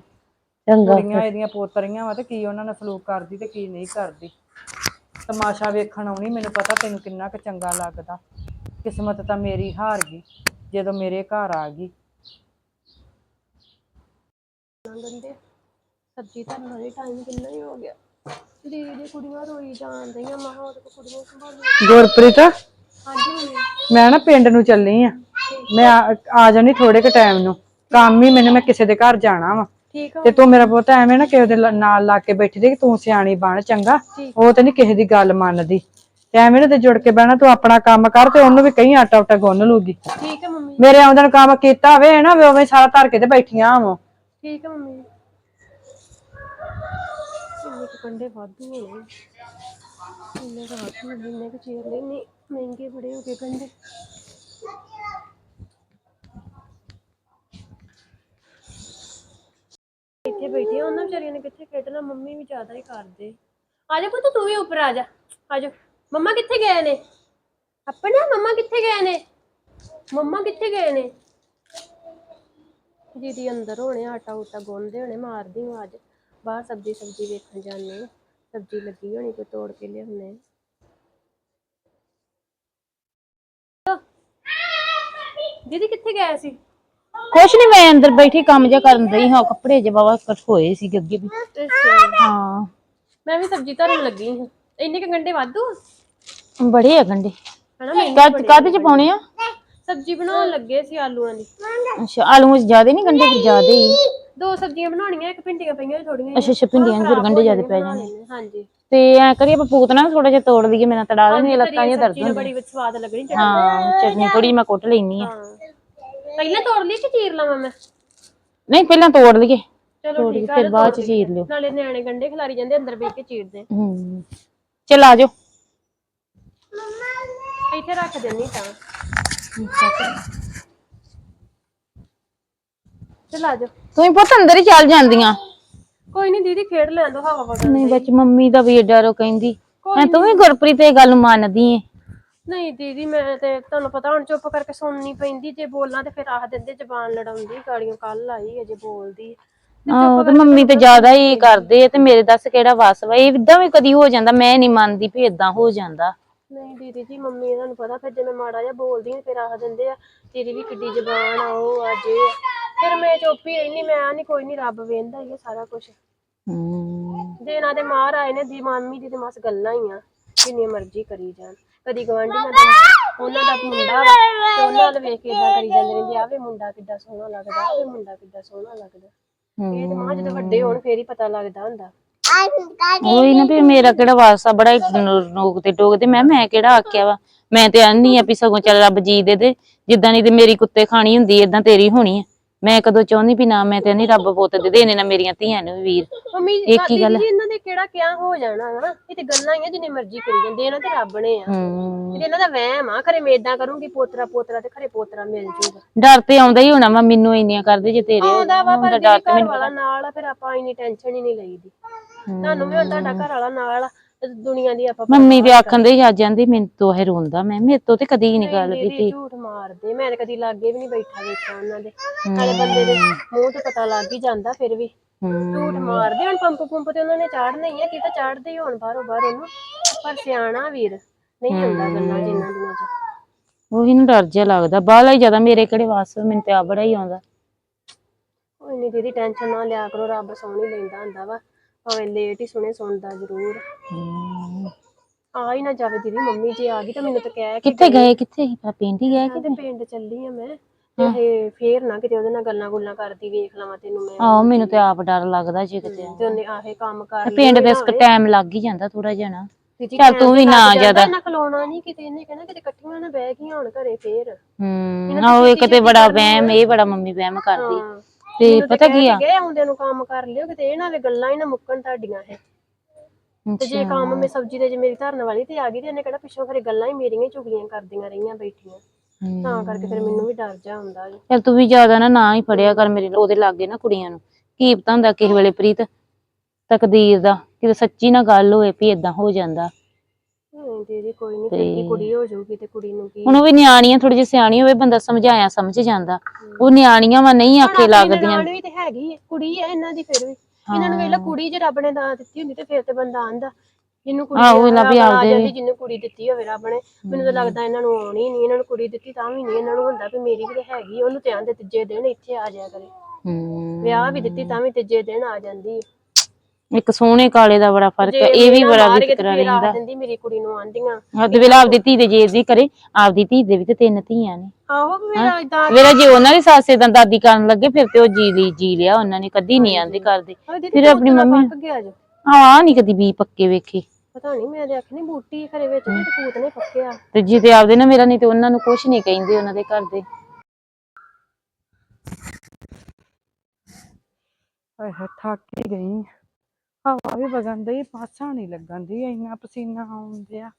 ਚੰਗਾ ਕੁੜੀਆਂ ਇਹਦੀਆਂ ਪੋਤਰੀਆਂ ਵਾ ਤੇ ਕੀ ਉਹਨਾਂ ਨਾਲ ਸਲੂਕ ਕਰਦੀ ਤੇ ਕੀ ਨਹੀਂ ਕਰਦੀ। ਤਮਾਸ਼ਾ ਵੇਖਣ ਆਉਣੀ ਮੈਨੂੰ ਪਤਾ ਤੈਨੂੰ ਕਿੰਨਾ ਕੁ ਚੰਗਾ ਲੱਗਦਾ। ਕਿਸਮਤ ਤਾਂ ਮੇਰੀ ਹਾਰ ਗਈ ਜਦੋਂ ਮੇਰੇ ਘਰ ਆ ਗਈ। ਸਬਜ਼ੀ ਤਾਂ ਬੜੇ ਟਾਈਮ ਕਿੰਨਾ ਹੀ ਹੋ ਗਿਆ। ਦੀ ਦੀ ਕੁੜੀਆਂ ਰੋਈ ਜਾਂਦੀਆਂ ਮਹਾ ਉਹਦੇ ਕੋਲ ਕੁੜੀਆਂ ਸੰਭਾਲੀ ਗੁਰਪ੍ਰੀਤ? ਹਾਂਜੀ ਮੰਮੀ ਮੈਂ ਨਾ ਪਿੰਡ ਨੂੰ ਚੱਲੀ ਆ। ਮੈਂ ਆ- ਆ ਜਾਣੀ ਥੋੜੇ ਕੁ ਟਾਈਮ ਨੂੰ। ਕੰਮ ਹੀ ਮੈਨੂੰ ਮੈਂ ਕਿਸੇ ਦੇ ਘਰ ਜਾਣਾ ਵਾ। ਠੀਕ ਆ। ਤੇ ਤੂੰ ਮੇਰਾ ਪੁੱਤ ਐਵੇਂ ਨਾ ਕਿਸੇ ਦੇ ਲ- ਨਾਲ ਲਾ ਕੇ ਬੈਠੀ ਦੇ ਕਿ ਤੂੰ ਸਿਆਣੀ ਬਣ ਚੰਗਾ। ਉਹ ਤੇ ਨਹੀਂ ਕਿਸੇ ਦੀ ਗੱਲ ਮੰਨਦੀ। ਤੇ ਐਵੇਂ ਨਾ ਤੇ ਜੁੜ ਕੇ ਬਹਿਣਾ ਤੂੰ ਆਪਣਾ ਕੰਮ ਕਰ ਤੇ ਉਹਨੂੰ ਵੀ ਕਹੀਂ ਆਟਾ ਉਟਾ ਗੁੰਨ ਲੂਗੀ। ਠੀਕ ਹੈ ਮੰਮੀ। ਮੇਰੇ ਆਉਂਦਨ ਨੂੰ ਕੰਮ ਕੀਤਾ ਹੋਵੇ ਨਾ ਵੀ ਉਵੇਂ ਸਾਰਾ ਧਰ ਕੇ ਤੇ ਬੈਠੀਆਂ ਆਵਾਂ ਠੀਕ ਹੈ ਮੰਮੀ। ਕੰਡੇ ਵਾਧੂ ਹੋਣੇ ਇੰਨੇ ਕੁ ਵਾਧੂ ਇੰਨੇ ਕੁ ਚੀਰ ਲੈਣੀ ਮਹਿੰਗੇ ਬੜੇ ਹੋ ਗਏ ਗੰਡੇ ਇੱਥੇ ਬੈਠੇ ਆ, ਉਹਨਾਂ ਵਿਚਾਰੀਆਂ ਨੇ ਕਿੱਥੇ ਖੇਡਣਾ? ਮੰਮੀ ਵੀ ਜ਼ਿਆਦਾ ਹੀ ਕਰਦੇ। ਆ ਜਾ ਪੁੱਤ ਤੂੰ ਵੀ ਉੱਪਰ ਆ ਜਾ। ਆ ਜਾ। ਮੰਮਾ ਕਿੱਥੇ ਗਏ ਨੇ? ਆਪਣੇ ਮੰਮਾ ਕਿੱਥੇ ਗਏ ਨੇ? ਮੰਮਾ ਕਿੱਥੇ ਗਏ ਨੇ? ਦੀਦੀ ਅੰਦਰ ਹੋਣੇ ਆਟਾ ਊਟਾ ਗੁੰਨਦੇ ਹੋਣੇ ਮਾਰਦੀ ਹਾਂ ਬਾਹਰ ਸਬਜ਼ੀ ਸਬਜ਼ੀ ਵੇਖਣ ਜਾਂਦੇ ਸਬਜ਼ੀ ਲੱਗੀ ਹੋਣੀ ਕੋਈ ਤੋੜ ਕੇ ਲਿਆਉਣੇ ਦੀਦੀ ਕਿੱਥੇ ਗਏ ਸੀ? ਕੁਛ ਨਹੀਂ ਮੈਂ ਅੰਦਰ ਬੈਠੀ ਕੰਮ ਜਿਹਾ ਕਰਨ ਰਹੀ ਹਾਂ। ਕੱਪੜੇ ਜੇ ਬਾਵਾ ਕੱਟ ਹੋਏ ਸੀਗੇ ਅੱਗੇ ਵੀ। ਅੱਛਾ। ਹਾਂ। ਮੈਂ ਵੀ ਸਬਜ਼ੀ ਧਰਨ ਲੱਗੀ ਹਾਂ। ਇੰਨੇ ਕ ਗੰਡੇ ਵਾਧੂ ਬੜੇ ਆ ਗੰਡੇ। ਹਨਾ ਮੈਂ ਕੱਦ ਚ ਪਾਉਣੇ ਆ? ਸਬਜ਼ੀ ਬਣਾਉਣ ਲੱਗੇ ਸੀ ਆਲੂਆਂ ਦੀ। ਅੱਛਾ ਆਲੂਆਂ ਚ ਜ਼ਿਆਦੇ ਨਹੀਂ ਗੰਡੇ ਤੇ ਜ਼ਿਆਦੇ ਹੀ। ਦੋ ਸਬਜ਼ੀਆਂ ਬਣਾਉਣੀਆਂ ਇੱਕ ਭਿੰਡੀਆਂ ਪਈਆਂ ਥੋੜੀਆਂ ਅੱਛਾ ਅੱਛਾ ਭਿੰਡੀਆਂ ਫਿਰ ਗੰਡੇ ਜ਼ਿਆਦੇ ਪੈ ਜਾਣੇ। ਹਾਂਜੀ। ਤੇ ਐ ਕਰੀਏ ਆਪਾਂ ਪੂਤਨਾ ਥੋੜਾ ਜਿਹਾ ਤੋੜ ਲਈਏ ਮੇਰਾ ਤੜਾ ਦੇਣੀ ਲੱਤਾਂ ਜਿਹਾ ਦਰਦ ਹੁੰਦੀ ਬੜੀ ਸਵਾਦ ਲੱਗਣੀ ਚਟਨੀ। ਹਾਂ ਚਟਨੀ ਥੋੜੀ ਮੈਂ ਕੁੱਟ ਲੈਣੀ ਆ ਪਹਿਲਾਂ ਤੋੜ ਲਈ ਕਿ ਚੀਰ ਲਵਾਂ ਮੈਂ? ਨਹੀਂ ਪਹਿਲਾਂ ਤੋੜ ਲਈਏ। ਚਲੋ ਠੀਕ ਆ ਫਿਰ ਬਾਅਦ ਚ ਚੀਰ ਲਿਓ। ਨਾਲੇ ਨਿਆਣੇ ਗੰਡੇ ਖਿਲਾਰੀ ਜਾਂਦੇ ਅੰਦਰ ਬੈਠ ਕੇ ਚੀਰਦੇ ਹੂੰ ਚਲ ਆ ਜਾਓ। ਇੱਥੇ ਰੱਖ ਦੇਣੀ ਤਾਂ। ਚਲ ਆ ਜਾ ਤੁਸੀਂ ਪੁੱਤ ਅੰਦਰ ਹੀ ਚੱਲ ਜਾਂਦੀਆਂ। ਕੋਈ ਨਹੀਂ ਦੀਦੀ ਖੇਡ ਲੈਣ ਦੋ ਹਵਾ ਵਗਣ ਨਹੀਂ ਵਿੱਚ ਮੰਮੀ ਦਾ ਵੀ ਡਰੋ ਕਹਿੰਦੀ। ਮੈਂ ਤੂੰ ਵੀ ਗੁਰਪ੍ਰੀਤ ਇਹ ਗੱਲ ਮੰਨਦੀ ਏ। ਨਹੀਂ ਦੀਦੀ ਮੈਂ ਤੇ ਤੁਹਾਨੂੰ ਪਤਾ ਹੁਣ ਚੁੱਪ ਕਰਕੇ ਸੁਣਨੀ ਪੈਂਦੀ ਜੇ ਬੋਲਾਂ ਤੇ ਫਿਰ ਆਖ ਦਿੰਦੇ ਜ਼ਬਾਨ ਲੜਾਉਂਦੀ ਗਾੜੀਆਂ ਕੱਲ ਆਈ ਅਜੇ ਬੋਲਦੀ। ਆਹੋ ਤੇ ਮੰਮੀ ਤੇ ਜ਼ਿਆਦਾ ਹੀ ਕਰਦੇ ਤੇ ਮੇਰੇ ਦੱਸ ਕਿਹੜਾ ਵਸ ਵਾ? ਇਹ ਇਦਾਂ ਵੀ ਕਦੀ ਹੋ ਜਾਂਦਾ ਮੈਂ ਨਹੀਂ ਮੰਨਦੀ ਵੀ ਇਦਾਂ ਹੋ ਜਾਂਦਾ। ਨਹੀਂ ਦੀਦੀ ਜੀ ਮੰਮੀ ਇਹਨਾਂ ਨੂੰ ਪਤਾ ਫਿਰ ਜੇ ਮੈਂ ਮਾੜਾ ਜਿਹਾ ਬੋਲਦੀ ਹਾਂ ਫਿਰ ਆਖ ਦਿੰਦੇ ਆ ਤੇਰੀ ਵੀ ਕਿੱਡੀ ਜ਼ਬਾਨ ਆ ਉਹ ਆ ਜੇ ਆ। ਫਿਰ ਮੈਂ ਚੁੱਪ ਹੀ ਰਹਿਨੀ ਮੈਂ ਨਹੀਂ ਕੋਈ ਨਹੀਂ ਰੱਬ ਵੇਂਦਾ ਹੀ ਆ ਸਾਰਾ ਕੁਝ ਹੂੰ। ਤੇ ਮਾਰ ਆਏ ਨੇ ਦੀ ਮੰਮੀ ਦੀ ਤੇ ਮਸ ਗੱਲਾਂ ਹੀ ਆ ਜਿੰਨੀ ਮਰਜ਼ੀ ਕਰੀ ਜਾਣ। ਕਦੀ ਗਵਾਂਢੀਆਂ ਦਾ ਉਹਨਾਂ ਦਾ ਮੁੰਡਾ ਵਾ ਤੇ ਉਹਨਾਂ ਵੱਲ ਵੇਖ ਕੇ ਇਦਾਂ ਕਰੀ ਜਾਂਦੇ ਰਹਿੰਦੇ ਆ ਵੇ ਮੁੰਡਾ ਕਿੱਡਾ ਸੋਹਣਾ ਲੱਗਦਾ ਆ ਵੇ ਮੁੰਡਾ ਕਿੱਡਾ ਸੋਹਣਾ ਲੱਗਦਾ। ਇਹ ਤੇ ਮਾਂ ਜਦੋਂ ਵੱਡੇ ਹੋਣ ਫੇਰ ਹੀ ਪਤਾ ਲੱਗਦਾ ਹੁੰਦਾ। ਉਹੀ ਨਾ ਵੀ ਮੇਰਾ ਕਿਹੜਾ ਵਾਸਾ ਬੜਾ ਨੋਕ ਤੇ ਟੋਕ ਤੇ। ਮੈਂ ਮੈਂ ਕਿਹੜਾ ਆਖਿਆ ਵਾ? ਮੈਂ ਤੇ ਆਨੀ ਆ ਵੀ ਸਗੋਂ ਚੱਲ ਰੱਬ ਜੀ ਦੇ ਦੇ। ਜਿੱਦਾਂ ਨਹੀਂ ਤੇ ਮੇਰੀ ਕੁੱਤੇ ਖਾਣੀ ਹੁੰਦੀ ਏਦਾਂ ਤੇਰੀ ਹੋਣੀ ਆ। ਮੈਂ ਕਦੋਂ ਚਾਹੁੰਦੀ ਵੀ ਨਾ ਮੈਂ ਤੇ ਨਹੀਂ ਰੱਬ ਪੁੱਤ ਦੇ ਦੇਣੇ ਨਾ ਮੇਰੀਆਂ ਧੀਆਂ ਨੂੰ ਵੀ ਵੀਰ। ਮੰਮੀ ਇੱਕ ਹੀ ਗੱਲ ਜੀ ਇਹਨਾਂ ਦੇ ਕਿਹੜਾ ਕਿਆ ਹੋ ਜਾਣਾ ਵਾ ਇਹ ਤੇ ਗੱਲਾਂ ਹੀ ਆ ਜਿੰਨੀ ਮਰਜ਼ੀ ਕਰੀ ਜਾਂਦੇ ਇਹਨਾਂ ਤੇ ਰੱਬ ਨੇ ਆ। ਹੂੰ। ਇਹ ਤੇ ਇਹਨਾਂ ਦਾ ਵਹਿਮ ਆ ਖਰੇ ਮੈਂ ਇਦਾਂ ਕਰੂੰਗੀ ਪੋਤਰਾ ਪੋਤਰਾ ਤੇ ਖਰੇ ਪੋਤਰਾ ਮਿਲ ਜੂਗਾ। ਡਰ ਤੇ ਆਉਂਦਾ ਹੀ ਹੋਣਾ ਵਾ ਮੈਨੂੰ ਇੰਨੀਆਂ ਕਰਦੇ ਜੇ ਤੇਰੇ ਆਉਂਦਾ ਵਾ ਪਰ ਡਰ ਘਰ ਵਾਲਾ ਨਾਲ ਆ ਫਿਰ ਆਪਾਂ ਇੰਨੀ ਟੈਨਸ਼ਨ ਹੀ ਨਹੀਂ ਲਈਦੀ। ਤੁਹਾਨੂੰ ਵੀ ਹੁਣ ਤੁਹਾਡਾ ਘਰ ਵਾਲਾ ਨਾਲ ਆ ਤੇ ਦੁਨੀਆ ਦੀ ਆਪਾਂ ਮੰਮੀ ਤੇ ਆਖਣ ਦੇ ਆ ਜਾਂਦੀ ਮੈਨੂੰ ਤੋਂ ਇਹ ਰੋਂਦਾ ਮੈਂ ਮੇਰੇ ਤੋਂ ਤੇ ਕਦੀ ਨਹੀਂ ਗੱਲ ਦੀਦੀ ਕੀਤੀ। ਝੂਠ ਮਾਰਦੇ ਮੈਂ ਤਾਂ ਕਦੀ ਲਾਗੇ ਵੀ ਨਹੀਂ ਬੈਠਾ ਵੇਖਿਆ ਉਹਨਾਂ ਦੇ। ਨਾਲੇ ਬੰਦੇ ਦੇ ਮੂੰਹ ਤੇ ਪਤਾ ਲੱਗ ਹੀ ਜਾਂਦਾ ਫਿਰ ਵੀ। ਝੂਠ ਮਾਰਦੇ ਹੁਣ ਪੰਪ ਪੰਪ ਤੇ ਉਹਨਾਂ ਨੇ ਚਾੜਨਾ ਹੀ ਆ ਕੀ ਤਾਂ ਚਾੜਦੇ ਹੀ ਹੋਣ ਬਾਹਰੋਂ ਬਾਹਰ ਉਹਨੂੰ ਪਰ ਸਿਆਣਾ ਵੀਰ ਨਹੀਂ ਹੁੰਦਾ ਗੱਲਾਂ ਜਿੰਨਾਂ ਦੀਆਂ ਚ। ਉਹੀ ਨੂੰ ਡਰ ਜਿਹਾ ਲੱਗਦਾ ਬਾਹਲਾ ਹੀ ਜ਼ਿਆਦਾ ਮੇਰੇ ਕਿਹੜੇ ਵਾਸ ਮੈਨੂੰ ਤੇ ਆ ਬੜਾ ਹੀ ਆਉਂਦਾ। ਕੋਈ ਨਹੀਂ ਦੀਦੀ ਟੈਨਸ਼ਨ ਨਾ ਲਿਆ ਕਰੋ ਰੱਬ ਹੀ ਲੈਂਦਾ ਹੁੰਦਾ ਵਾ। ਭਾਵੇਂ ਲੇਟ ਹੀ ਸੁਣੇ ਸੁਣਦਾ ਜ਼ਰੂਰ। ਹੂੰ। ਆ ਹੀ ਨਾ ਜਾਵੇ ਦੀਦੀ ਮੰਮੀ ਜੇ ਆ ਗਈ ਤਾਂ ਮੈਨੂੰ ਤਾਂ ਕਹਿ ਕਿ ਕਿੱਥੇ ਗਏ ਕਿੱਥੇ ਸੀ? ਪਿੰਡ ਹੀ ਗਏ ਕਿ ਤੇ ਪਿੰਡ ਚੱਲੀ ਆ ਮੈਂ। ਤੇ ਫੇਰ ਨਾ ਕਿਤੇ ਉਹਦੇ ਨਾਲ ਗੱਲਾਂ ਗੁੱਲਾਂ ਕਰਦੀ ਵੇਖ ਲਵਾਂ ਤੈਨੂੰ ਮੈਂ। ਆਹੋ ਮੈਨੂੰ ਤੇ ਆਪ ਡਰ ਲੱਗਦਾ ਜੇ ਕਿਤੇ। ਤੇ ਉਹਨੇ ਆਹੇ ਕੰਮ ਕਰ ਪਿੰਡ ਦੇ ਇਸ ਟਾਈਮ ਲੱਗ ਹੀ ਜਾਂਦਾ ਥੋੜਾ ਜਿਹਾ ਨਾ। ਚੱਲ ਤੂੰ ਵੀ ਨਾ ਜ਼ਿਆਦਾ। ਨਾ ਖਲੋਣਾ ਨਹੀਂ ਕਿਤੇ ਇਹਨੇ ਕਹਿਣਾ ਕਿਤੇ ਇਕੱਠੀਆਂ ਨਾ ਬਹਿ ਗਈਆਂ ਹੁਣ ਘਰੇ ਫੇਰ। ਹੂੰ ਆਹੋ ਇੱਕ ਤੇ ਬੜਾ ਵਹਿਮ ਇਹ ਬੜਾ ਮੰਮੀ ਵਹਿਮ ਕਰਦੀ। ਹਾਂ। ਤੇ ਪਤਾ ਕੀ ਆ? ਗਏ ਆਉਂਦੇ ਨੂੰ ਕੰਮ ਕਰ ਲਿਓ ਕਿਤੇ ਇਹ ਨਾ ਵੀ ਗੱਲਾਂ ਹੀ ਨਾ ਮੁੱਕਣ ਤੁਹਾਡੀਆਂ ਇਹ। ਤੇ ਜੇ ਕੰਮ ਮੈਂ ਸਬਜ਼ੀ ਦੇ ਜੇ ਮੇਰੀ ਧਰਨ ਵਾਲੀ ਤੇ ਆ ਗਈ ਤੇ ਇਹਨੇ ਕਿਹੜਾ ਪਿੱਛੋਂ ਖਰੇ ਗੱਲਾਂ ਹੀ ਮੇਰੀਆਂ ਹੀ ਚੁਗਲੀਆਂ ਕਰਦੀਆਂ ਰਹੀਆਂ ਬੈਠੀਆਂ। ਤਾਂ ਕਰਕੇ ਫਿਰ ਮੈਨੂੰ ਵੀ ਡਰ ਜਾ ਹੁੰਦਾ ਜੀ। ਚੱਲ ਤੂੰ ਵੀ ਜ਼ਿਆਦਾ ਨਾ ਨਾ ਹੀ ਫੜਿਆ ਕਰ ਮੇਰੇ ਉਹਦੇ ਲਾਗੇ ਨਾ ਕੁੜੀਆਂ ਨੂੰ। ਕੀ ਪਤਾ ਹੁੰਦਾ ਕਿਸੇ ਵੇਲੇ ਪ੍ਰੀਤ ਤਕਦੀਰ ਦਾ ਕਿਤੇ ਸੱਚੀ ਨਾ ਗੱਲ ਹੋਏ ਵੀ ਇਦਾਂ ਹੋ ਜਾਂਦਾ। ਨਹੀਂ ਦੀਦੀ ਕੋਈ ਨਹੀਂ ਫਿਰ ਕੀ ਕੁੜੀ ਹੋ ਜਾਊਗੀ ਤੇ ਕੁੜੀ ਨੂੰ ਕੀ ਹੁਣ ਉਹ ਵੀ ਨਿਆਣੀਆਂ ਥੋੜੀ ਜਿਹੀ ਸਿਆਣੀ ਹੋਵੇ ਬੰਦਾ ਸਮਝਾਇਆ ਸਮਝ ਜਾਂਦਾ। ਉਹ ਨਿਆਣੀਆਂ ਵਾ ਨਹੀਂ ਆਖੇ ਲੱਗਦੀਆਂ। ਨਨਾਣ ਵੀ ਤੇ ਹੈਗੀ ਹੈ ਕੁੜੀ ਹੈ ਇਹਨਾਂ ਦੀ ਫਿਰ ਵੀ। ਇਹਨਾਂ ਨੂੰ ਵੇਲਾ ਕੁੜੀ ਜੇ ਰੱਬ ਨੇ ਦਾਂ ਦਿੱਤੀ ਹੁੰਦੀ ਤੇ ਫਿਰ ਤੇ ਬੰਦਾ ਆਂਦਾ। ਜਿਹਨੂੰ ਕੁੜੀ ਆਹੋ, ਇਹਨਾਂ ਵੀ ਰੱਬ ਆ ਆਪਦੇ ਜਾਂਦੀ ਜਿਹਨੂੰ ਕੁੜੀ ਦਿੱਤੀ ਹੋਵੇ ਰੱਬ ਨੇ ਮੈਨੂੰ ਤਾਂ ਲੱਗਦਾ ਇਹਨਾਂ ਨੂੰ ਆਉਣੀ ਨਹੀਂ ਇਹਨਾਂ ਨੂੰ ਕੁੜੀ ਦਿੱਤੀ ਤਾਂ ਵੀ ਨਹੀਂ ਇਹਨਾਂ ਨੂੰ ਹੁੰਦਾ ਵੀ ਮੇਰੀ ਵੀ ਤੇ ਹੈਗੀ ਉਹਨੂੰ ਤੇ ਆਂਦੇ ਤੀਜੇ ਦਿਨ ਇੱਥੇ ਆ ਜਾਇਆ ਕਰੇ। ਹੂੰ। ਵਿਆਹ ਵੀ ਦਿੱਤੀ ਤਾਂ ਵੀ ਤੀਜੇ ਦਿਨ ਆ ਜਾਂਦੀ ਹੈ। ਇੱਕ ਸੋਹਣੇ ਕਾਲੇ ਦਾ ਬੜਾ ਫ਼ਰਕ ਹੈ ਇਹ ਵੀ ਮੇਰਾ ਬੜਾ ਮਾਰ ਵਿਤਕਰਾ ਰਹਿੰਦਾ। ਦਿੰਦੀ ਮੇਰੀ ਕੁੜੀ ਨੂੰ ਆਂਦੀਆਂ ਅੱਧ ਵੇਲਾ ਆਪਦੀ ਧੀ ਦੇ ਜੇ ਦੀ ਕਰੇ ਆਪਦੀ ਧੀ ਦੇ ਵੀ ਤੇ ਤਿੰਨ ਧੀਆਂ ਨੇ। ਆਹੋ ਵੀ ਮੇਰਾ ਇਦਾਂ ਵੇਲਾ ਜੇ ਉਹਨਾਂ ਦੀ ਸਾਸੇ ਦਾ ਦਾਦੀ ਕਰਨ ਲੱਗੇ ਫਿਰ ਤੇ ਉਹ ਜੀ ਲਈ ਜੀ ਲਿਆ ਉਹਨਾਂ ਨੇ ਕਦੀ ਨਹੀਂ ਆਂਦੇ ਕਰਦੇ। ਫਿਰ ਆਪਣੀ ਮੰਮੀ ਹਾਂ ਨਹੀਂ ਕਦੀ ਵੀ ਪੱਕੇ ਵੇਖੇ। ਪਤਾ ਨਹੀਂ ਮੈਂ ਦੇਖ ਨਹੀਂ ਬੂਟੀ ਖਰੇ ਵਿੱਚ ਤੇ ਪੂਤ ਨੇ ਪੱਕਿਆ। ਤੇ ਜੇ ਤੇ ਆਪਦੇ ਨਾ ਮੇਰਾ ਨਹੀਂ ਤੇ ਉਹਨਾਂ ਨੂੰ ਕੁਝ ਨਹੀਂ ਕਹਿੰਦੇ ਉਹਨਾਂ ਦੇ ਘਰ ਦੇ। ਹਾਏ ਹਾਏ ਥੱਕ ਗਈ। ਹਵਾ ਵੀ ਵਗਣ ਡਈ, ਪਾਸਾ ਨਹੀਂ ਲੱਗਣ ਦੀ ਇੰਨਾ ਪਸੀਨਾ ਆਉਂਦਿਆ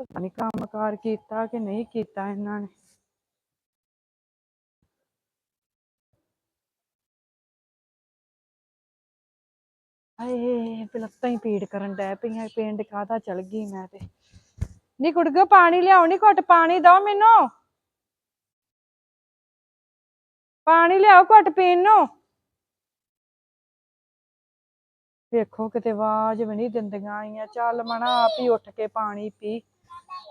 ਪਤਾ ਨਹੀਂ ਕੰਮਕਾਰ ਕੀਤਾ ਕਿ ਨਹੀਂ ਕੀਤਾ ਇਹਨਾਂ ਨੇ। ਹਾਏ ਪਲੱਤਾਂ ਹੀ ਪੀੜ ਕਰਨ ਡੈ ਪਈਆਂ, ਪਿੰਡ ਕਾਹਦਾ ਚਲ ਗਈ ਮੈਂ ਤੇ। ਨੀ ਕੁੜਗੋ ਪਾਣੀ ਲਿਆਓ, ਨੀ ਘੁੱਟ ਪਾਣੀ ਦਿਓ ਮੈਨੂੰ। ਪਾਣੀ ਲਿਆਓ, ਘੁੱਟ ਪੀਣ ਨੂੰ। ਵੇਖੋ ਕਿਤੇ ਆਵਾਜ਼ ਵੀ ਨਹੀਂ ਦਿੰਦੀਆਂ ਆਈਆਂ। ਚੱਲ ਮਣਾ ਆਪ ਹੀ ਉੱਠ ਕੇ ਪਾਣੀ ਪੀ।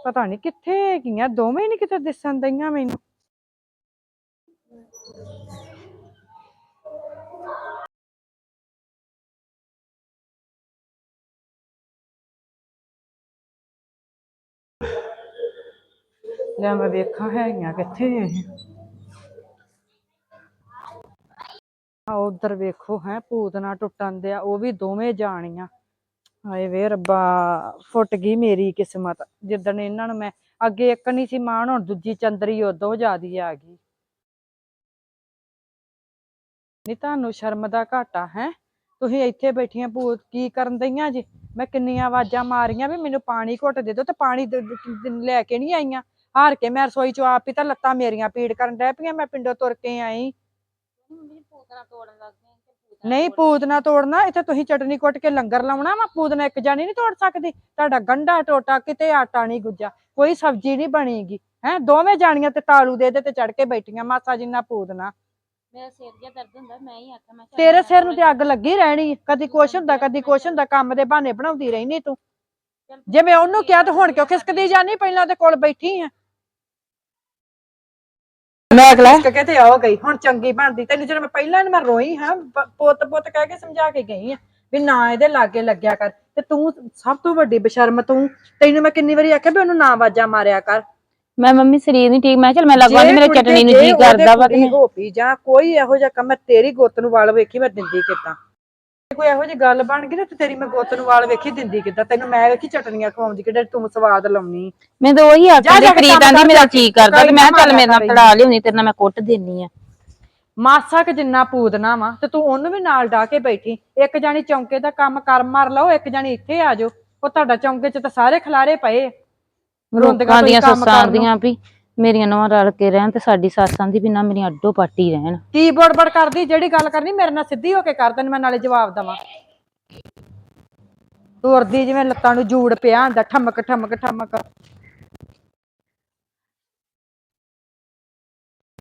ਪਤਾ ਨਹੀਂ ਕਿੱਥੇ ਹੈਗੀਆਂ ਦੋਵੇਂ ਨਹੀਂ ਕਿਤੇ ਦਿਸਣ ਦਈਆਂ ਮੈਨੂੰ। ਲੈ ਮੈਂ ਵੇਖਾਂ ਹੈਗੀਆਂ ਕਿੱਥੇ ਇਹ। ਆ ਉਧਰ ਵੇਖੋ ਹੈ ਪੂਤਨਾ ਟੁੱਟਣ ਦਿਆ, ਉਹ ਵੀ ਦੋਵੇਂ ਜਾਣੀਆਂ। ਹਾਏ ਵੇ ਰੱਬਾ, ਫੁੱਟ ਗਈ ਮੇਰੀ ਕਿਸਮਤ। ਜਿੱਦਣ ਇਹਨਾਂ ਨੂੰ ਮੈਂ, ਅੱਗੇ ਇੱਕ ਨਹੀਂ ਸੀ ਮਾਣ, ਹੁਣ ਦੂਜੀ ਚੰਦਰੀ ਉਦੋਂ ਜ਼ਿਆਦੀ ਆ ਗਈ। ਨਹੀਂ, ਤੁਹਾਨੂੰ ਸ਼ਰਮ ਦਾ ਘਾਟਾ ਹੈ? ਤੁਸੀਂ ਇੱਥੇ ਬੈਠੀਆਂ ਭੂਤ ਕੀ ਕਰਨ ਦਈਆਂ ਜੀ? ਮੈਂ ਕਿੰਨੀਆਂ ਆਵਾਜ਼ਾਂ ਮਾਰੀਆਂ ਵੀ ਮੈਨੂੰ ਪਾਣੀ ਘੁੱਟ ਦੇ ਦਿਓ ਤੇ ਪਾਣੀ ਲੈ ਕੇ ਨਹੀਂ ਆਈਆਂ। ਹਾਰ ਕੇ ਮੈਂ ਰਸੋਈ ਚੋਂ ਆਪ ਹੀ ਤਾਂ ਲੱਤਾਂ ਮੇਰੀਆਂ ਪੀੜ ਕਰਨ ਡੈ ਪਈਆਂ, ਮੈਂ ਪਿੰਡੋਂ ਤੁਰ ਕੇ ਆਈ। ਨਹੀਂ ਪੂਤਨਾ ਤੋੜਨਾ ਇੱਥੇ ਤੁਸੀਂ ਚਟਨੀ ਕੁੱਟ ਕੇ ਲੰਗਰ ਲਾਉਣਾ ਵਾ ਪੂਤਨਾ ਇੱਕ ਜਾਨੀ ਨਹੀਂ ਤੋੜ ਸਕਦੀ। ਤੁਹਾਡਾ ਗੰਢਾ ਟੋਟਾ ਕਿਤੇ ਆਟਾ ਨਹੀਂ ਗੁੱਜਾ ਕੋਈ ਸਬਜ਼ੀ ਨਹੀਂ ਬਣੀਗੀ। ਹੈ ਦੋਵੇਂ ਜਾਣੀਆਂ ਤੇ ਤਾਲੂ ਦੇ ਦੇ ਤੇ ਚੜ ਕੇ ਬੈਠੀਆਂ ਮਾਸਾ ਜਿੰਨਾ ਪੂਤਨਾ। ਮੇਰਾ ਸਿਰ ਜਿਹਾ ਦਰਦ ਹੁੰਦਾ ਮੈਂ ਹੀ ਆਖਿਆ ਮੈਂ ਤੇਰੇ ਸਿਰ ਨੂੰ ਤੇ ਅੱਗ ਲੱਗੀ ਰਹਿਣੀ ਹੈ। ਕਦੀ ਕੁਛ ਹੁੰਦਾ ਕਦੀ ਕੁਛ ਹੁੰਦਾ ਕੰਮ ਦੇ ਬਹਾਨੇ ਬਣਾਉਂਦੀ ਰਹਿਨੀ ਤੂੰ। ਜੇ ਮੈਂ ਉਹਨੂੰ ਕਿਹਾ ਤੇ ਹੁਣ ਕਿਉਂ ਖਿਸਕਦੀ ਜਾਨੀ ਪਹਿਲਾਂ ਤੇ ਕੋਲ ਬੈਠੀ ਆ। ਮੈਂ ਅਗਲਾ ਕੇ ਤੇ ਆ ਗਈ ਹੁਣ ਚੰਗੀ ਬਣਦੀ। ਤੈਨੂੰ ਜਦੋਂ ਮੈਂ ਪਹਿਲਾਂ ਨੇ ਮੈਂ ਰੋਈ ਹਾਂ ਪੁੱਤ ਪੁੱਤ ਕਹਿ ਕੇ ਸਮਝਾ ਕੇ ਗਈ ਆ ਵੀ ਨਾ ਇਹਦੇ ਲਾਗੇ ਲੱਗਿਆ ਕਰ ਤੇ ਤੂੰ ਸਭ ਤੋਂ ਵੱਡੀ ਬਸ਼ਰਮ ਤੂੰ। ਤੈਨੂੰ ਮੈਂ ਕਿੰਨੀ ਵਾਰੀ ਆਖਿਆ ਵੀ ਉਹਨੂੰ ਨਾ ਆਵਾਜ਼ਾਂ ਮਾਰਿਆ ਕਰ। ਮੈਂ ਮੰਮੀ ਸਰੀਰ ਨਹੀਂ ਠੀਕ ਮੈਂ ਚੱਲ ਮੈਂ ਲਗਵਾ ਮੇਰੇ ਚਟਨੀ ਨੂੰ ਜੇ ਕਰਦਾ ਵਾ ਮੈਂ- ਹੋ ਜਾਂ ਕੋਈ ਇਹੋ ਜਿਹਾ ਕੰਮ ਤੇਰੀ ਗੁੱਤ ਨੂੰ ਵਾਲ ਵੇਖੀ ਮੈਂ ਦਿੰਦੀ ਕਿੱਦਾਂ? ਕੋਈ ਇਹੋ ਜਿਹੀ ਗੱਲ ਬਣ ਗਈ ਨਾ ਤੇ ਤੇਰੀ ਮੈਂ ਗੁੱਤ ਨੂੰ ਵਾਲ ਵੇਖੀ ਦਿੰਦੀ ਕਿੱਦਾਂ? ਤੈਨੂੰ ਮੈਂ ਵੇਖੀ ਚਟਨੀਆਂ ਖਵਾਉਂਦੀ ਕਿੱਦਾਂ ਤੂੰ ਸਵਾਦ ਲਾਉਣੀ। ਮੈਂ ਤਾਂ ਉਹੀ ਜੇ ਕੇ ਪ੍ਰੀਤ ਆਂਦੀ ਮੇਰਾ ਜਾ। ਕਰਦਾ ਤੇ ਮੈਂ ਕਿਹਾ ਚੱਲ ਮੇਰੇ ਨਾਲ ਤੜਾ ਲਿਆਉਣੀ ਤੇਰੇ ਨਾਲ ਮੈਂ ਕੁੱਟ ਦੇਣੀ ਆ। ਮਾਸਾ ਕਿ ਜਿੰਨਾ ਪੂਦਨਾ ਵਾ ਤੇ ਤੂੰ ਉਹਨੂੰ ਵੀ ਨਾਲ ਡਾ ਕੇ ਬੈਠੀ। ਇੱਕ ਜਾਣੀ ਚੌਂਕੇ ਦਾ ਕੰਮ ਕਰ ਮਾਰ ਲਓ ਇੱਕ ਜਾਣੀ ਇੱਥੇ ਆ ਜਾਓ। ਉਹ ਤੁਹਾਡਾ ਚੌਂਕੇ 'ਚ ਤਾਂ ਸਾਰੇ ਖਲਾਰੇ ਪਏ। ਲੋਕਾਂ ਦੀਆਂ ਸੱਸਾਂ। ਦੀਆਂ ਵੀ। ਮੇਰੀਆਂ ਨਵਾਂ ਰਲ ਕੇ ਰਹਿਣ ਤੇ ਸਾਡੀ ਸੱਸਾਂ ਦੀ ਵੀ ਨਾ ਮੇਰੀਆਂ ਅੱਡੋ ਪਾਟੀ ਰਹਿਣ। ਕੀ ਬੜਬੜ ਕਰਦੀ, ਜਿਹੜੀ ਗੱਲ ਕਰਨੀ ਮੇਰੇ ਨਾਲ ਸਿੱਧੀ ਹੋ ਕੇ ਕਰ ਤੈਨੂੰ ਮੈਂ ਨਾਲੇ ਜਵਾਬ ਦਵਾਂ। ਤੁਰਦੀ ਜਿਵੇਂ ਲੱਤਾਂ ਨੂੰ ਜੂੜ ਪਿਆ ਹੁੰਦਾ, ਠਮਕ ਠਮਕ ਠਮਕ।